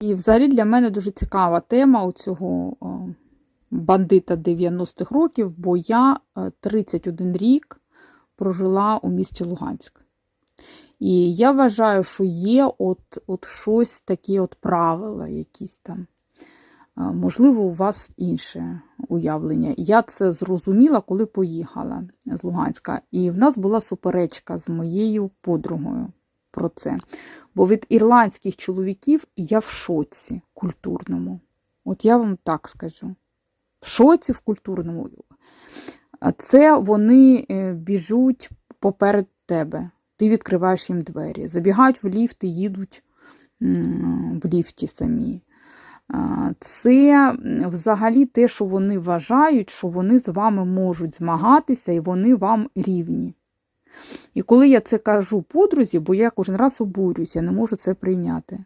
І взагалі для мене дуже цікава тема у цього бандита 90-х років, бо я е, 31 рік прожила у місті Луганськ. І я вважаю, що є от, от щось такі от правила, якісь там. Е, Можливо, у вас інше уявлення. Я це зрозуміла, коли поїхала з Луганська. І в нас була суперечка з моєю подругою про це. Бо від ірландських чоловіків я в шоці культурному. От я вам так скажу. В шоці в культурному. Це вони е, біжуть поперед тебе. Ти відкриваєш їм двері. Забігають в ліфт і їдуть в ліфті самі. Це взагалі те, що вони вважають, що вони з вами можуть змагатися і вони вам рівні. І коли я це кажу подрузі, бо я кожен раз обурююся, я не можу це прийняти.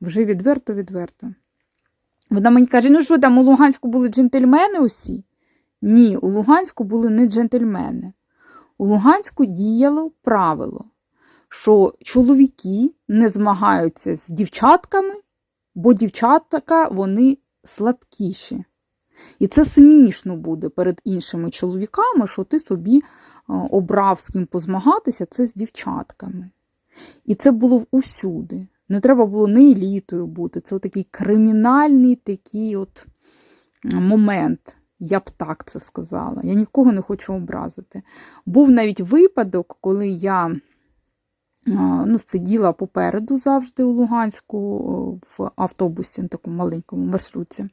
Вже відверто-відверто. Вона мені каже: ну що там у Луганську були джентльмени усі? Ні, у Луганську були не джентльмени. У Луганську діяло правило, що чоловіки не змагаються з дівчатками, бо дівчатка вони слабкіші. І це смішно буде перед іншими чоловіками, що ти собі обрав з ким позмагатися, це з дівчатками. І це було усюди. Не треба було не елітою бути. Це такий кримінальний такий от е, момент. Я б так це сказала. Я нікого не хочу образити. Був навіть випадок, коли я е, ну, сиділа попереду завжди у Луганську е, в автобусі, на такому маленькому маршруті.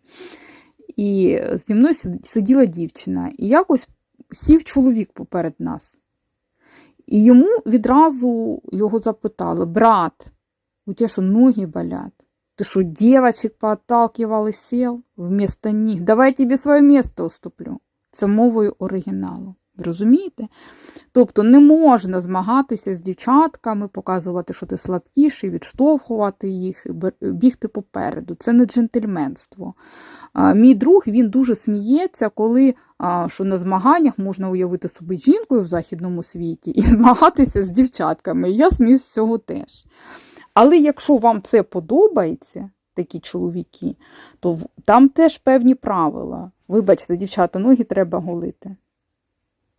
І зі мною сиділа дівчина, і якось сів чоловік поперед нас. І йому відразу його запитали: брат, у тебе що ноги болять? Ты что, девочек поотталкивал и сел вместо них? Давай я тебе своє місце уступлю. Це мовою оригіналу. Розумієте? Тобто не можна змагатися з дівчатками, показувати, що ти слабкіший, відштовхувати їх, бігти попереду. Це не джентльменство. Мій друг він дуже сміється, коли що на змаганнях можна уявити собі жінкою в західному світі і змагатися з дівчатками. Я сміюсь цього теж. Але якщо вам це подобається, такі чоловіки, то там теж певні правила. Вибачте, дівчата, ноги треба голити.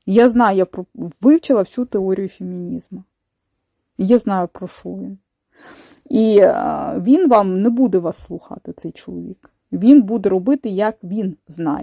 Я знаю, я про- вивчила всю теорію фемінізму. Я знаю, про що він. І е, він вам не буде вас слухати, цей чоловік. Він буде робити, як він знає.